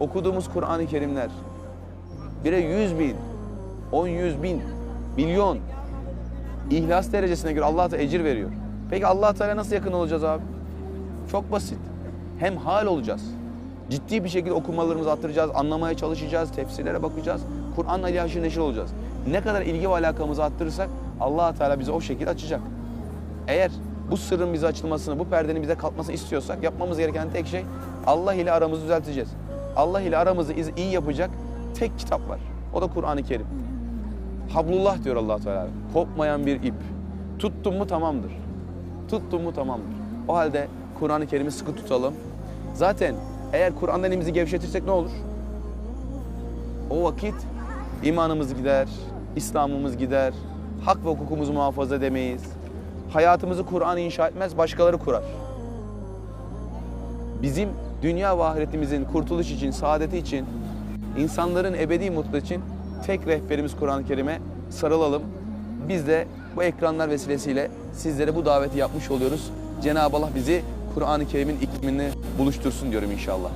okuduğumuz Kur'an-ı Kerimler bire yüz bin, on yüz bin, milyon ihlas derecesine göre Allah da ecir veriyor. Peki Allah Teala nasıl yakın olacağız abi? Çok basit. Hem hal olacağız. Ciddi bir şekilde okumalarımızı arttıracağız, anlamaya çalışacağız, tefsirlere bakacağız. Kur'an'la ilgili haşır neşir olacağız. Ne kadar ilgi ve alakamızı arttırırsak allah Teala bize o şekilde açacak. Eğer bu sırrın bize açılmasını, bu perdenin bize kalkmasını istiyorsak yapmamız gereken tek şey Allah ile aramızı düzelteceğiz. Allah ile aramızı iyi yapacak tek kitap var. O da Kur'an-ı Kerim. Hablullah diyor allah Teala. Kopmayan bir ip. Tuttun mu tamamdır. Tuttun mu tamamdır. O halde Kur'an-ı Kerim'i sıkı tutalım. Zaten eğer Kur'an'dan elimizi gevşetirsek ne olur? O vakit imanımız gider, İslam'ımız gider, hak ve hukukumuzu muhafaza edemeyiz. Hayatımızı Kur'an inşa etmez, başkaları kurar. Bizim dünya ve ahiretimizin kurtuluş için, saadeti için, insanların ebedi mutlu için tek rehberimiz Kur'an-ı Kerim'e sarılalım. Biz de bu ekranlar vesilesiyle sizlere bu daveti yapmış oluyoruz. Cenab-ı Allah bizi Kur'an-ı Kerim'in iklimini buluştursun diyorum inşallah.